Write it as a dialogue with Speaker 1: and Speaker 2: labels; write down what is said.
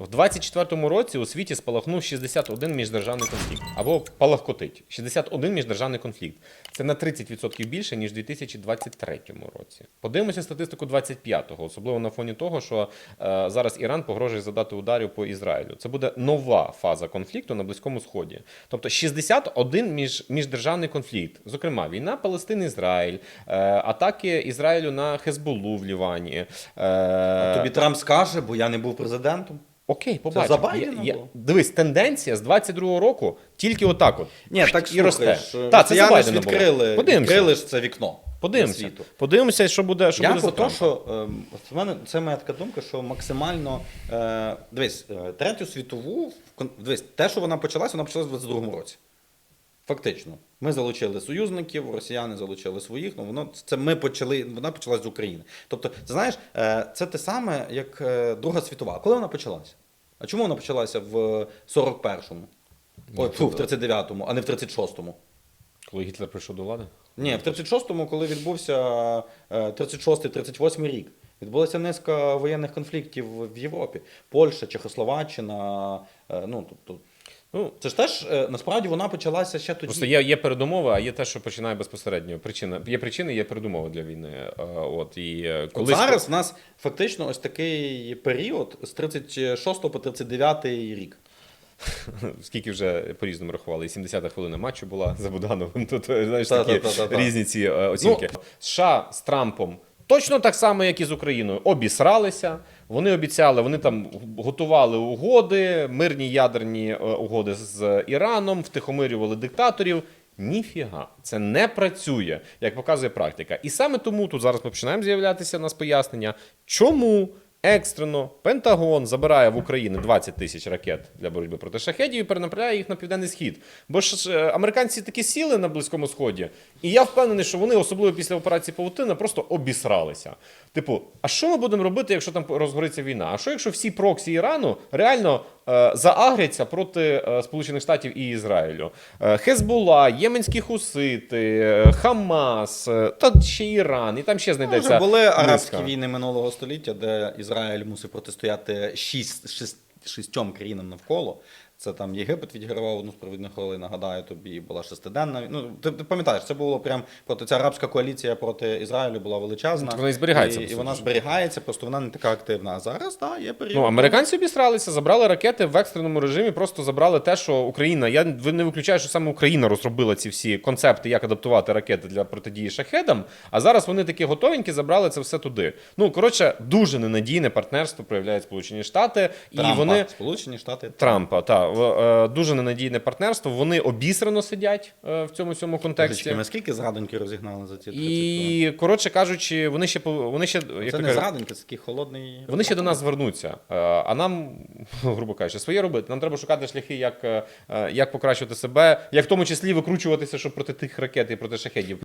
Speaker 1: В 24-му році у світі спалахнув 61 міждержавний конфлікт або палахкотить. 61 міждержавний конфлікт. Це на 30% більше ніж у 2023 році. Подивимося статистику 25-го, особливо на фоні того, що е, зараз Іран погрожує задати ударів по Ізраїлю. Це буде нова фаза конфлікту на Близькому Сході. Тобто 61 між, міждержавний конфлікт, зокрема, війна Палестин-Ізраїль, е, атаки Ізраїлю на Хезболу в Лівані. Е,
Speaker 2: Тобі Трамп скаже, бо я не був президентом.
Speaker 1: Окей,
Speaker 2: за
Speaker 1: побачимо.
Speaker 2: Байдена
Speaker 1: Я- я-
Speaker 2: було?
Speaker 1: Дивись, тенденція з 22-го року тільки отак от.
Speaker 2: Ні, так
Speaker 1: і росте. Так, це за
Speaker 2: росіяни
Speaker 1: Байдена було.
Speaker 2: відкрили,
Speaker 1: Подивимося.
Speaker 2: відкрили ж це вікно
Speaker 1: Подивимося.
Speaker 2: світу.
Speaker 1: Подивимося, що буде, що
Speaker 2: Я
Speaker 1: буде
Speaker 2: про
Speaker 1: за
Speaker 2: те,
Speaker 1: Трампа.
Speaker 2: що ем, в мене це моя така думка, що максимально е, дивись, е, третю світову в кон- дивись, те, що вона почалась, вона почалась в 22-му році. Фактично, ми залучили союзників, росіяни залучили своїх. Ну воно це ми почали. Вона почалась з України. Тобто, ти знаєш, е, це те саме, як е, Друга світова. Коли вона почалася? А чому вона почалася в 41-му? Ой, фу, в 39-му, а не в 36-му?
Speaker 1: Коли Гітлер прийшов до влади?
Speaker 2: Ні, в 36-му, коли відбувся е, 36-38 рік, відбулася низка воєнних конфліктів в Європі. Польща, Чехословаччина. е, Ну, тобто,
Speaker 1: Ну,
Speaker 2: це ж теж е, насправді вона почалася ще тоді.
Speaker 1: Просто є, є передумови, а є те, що починає безпосередньо. Причина є причини, є передумови для війни. Е, От і е, колись
Speaker 2: зараз в нас фактично ось такий період з 36 по 39 рік.
Speaker 1: скільки вже по-різному рахували, і 70-та хвилина матчу була за Будановим. Тут знаєш такі різні ці е, оцінки. США з Трампом точно так само, як і з Україною, обісралися. Вони обіцяли, вони там готували угоди, мирні ядерні е, угоди з Іраном, втихомирювали диктаторів. Ніфіга, це не працює, як показує практика. І саме тому тут зараз ми починаємо з'являтися у нас пояснення, чому екстрено Пентагон забирає в Україну 20 тисяч ракет для боротьби проти шахедів і перенаправляє їх на південний схід. Бо ж е, американці такі сіли на Близькому Сході, і я впевнений, що вони, особливо після операції Павутина, просто обісралися. Типу, а що ми будемо робити, якщо там розгориться війна? А що якщо всі проксі Ірану реально заагряться проти е, Сполучених Штатів і Ізраїлю? Е, Хезбула, Єменські хусити, е, Хамас, е, та ще Іран, і там ще
Speaker 2: Ну,
Speaker 1: знайдеться.
Speaker 2: Це були
Speaker 1: низка.
Speaker 2: арабські війни минулого століття, де Ізраїль мусив протистояти шість, шість, шістьом країнам навколо. Це там Єгипет відігравав одну справедливу роль, нагадаю тобі, була шестиденна. Ну, ти, ти пам'ятаєш, це було прям проти ця арабська коаліція проти Ізраїлю була величезна.
Speaker 1: Вона і зберігається,
Speaker 2: І, і вона зберігається, просто вона не така активна. А зараз, так, є період.
Speaker 1: Ну, американці обісралися, забрали ракети в екстреному режимі, просто забрали те, що Україна. Я ви не виключаю, що саме Україна розробила ці всі концепти, як адаптувати ракети для протидії шахедам. А зараз вони такі готовенькі, забрали це все туди. Ну коротше, дуже ненадійне партнерство проявляють Сполучені Штати,
Speaker 2: Трампа,
Speaker 1: і вони
Speaker 2: Сполучені Штати.
Speaker 1: Трампа та дуже ненадійне партнерство. Вони обісрано сидять е, в цьому цьому контексті.
Speaker 2: Божечки, ми скільки зрадоньки розігнали за ці 30 хвилин?
Speaker 1: І коротше кажучи, вони ще вони ще як
Speaker 2: Це не зрадоньки, це такий холодний.
Speaker 1: Вони ще до нас звернуться, Е, а нам, грубо кажучи, своє робити. Нам треба шукати шляхи, як, е, як покращувати себе, як в тому числі викручуватися, щоб проти тих ракет і проти шахедів.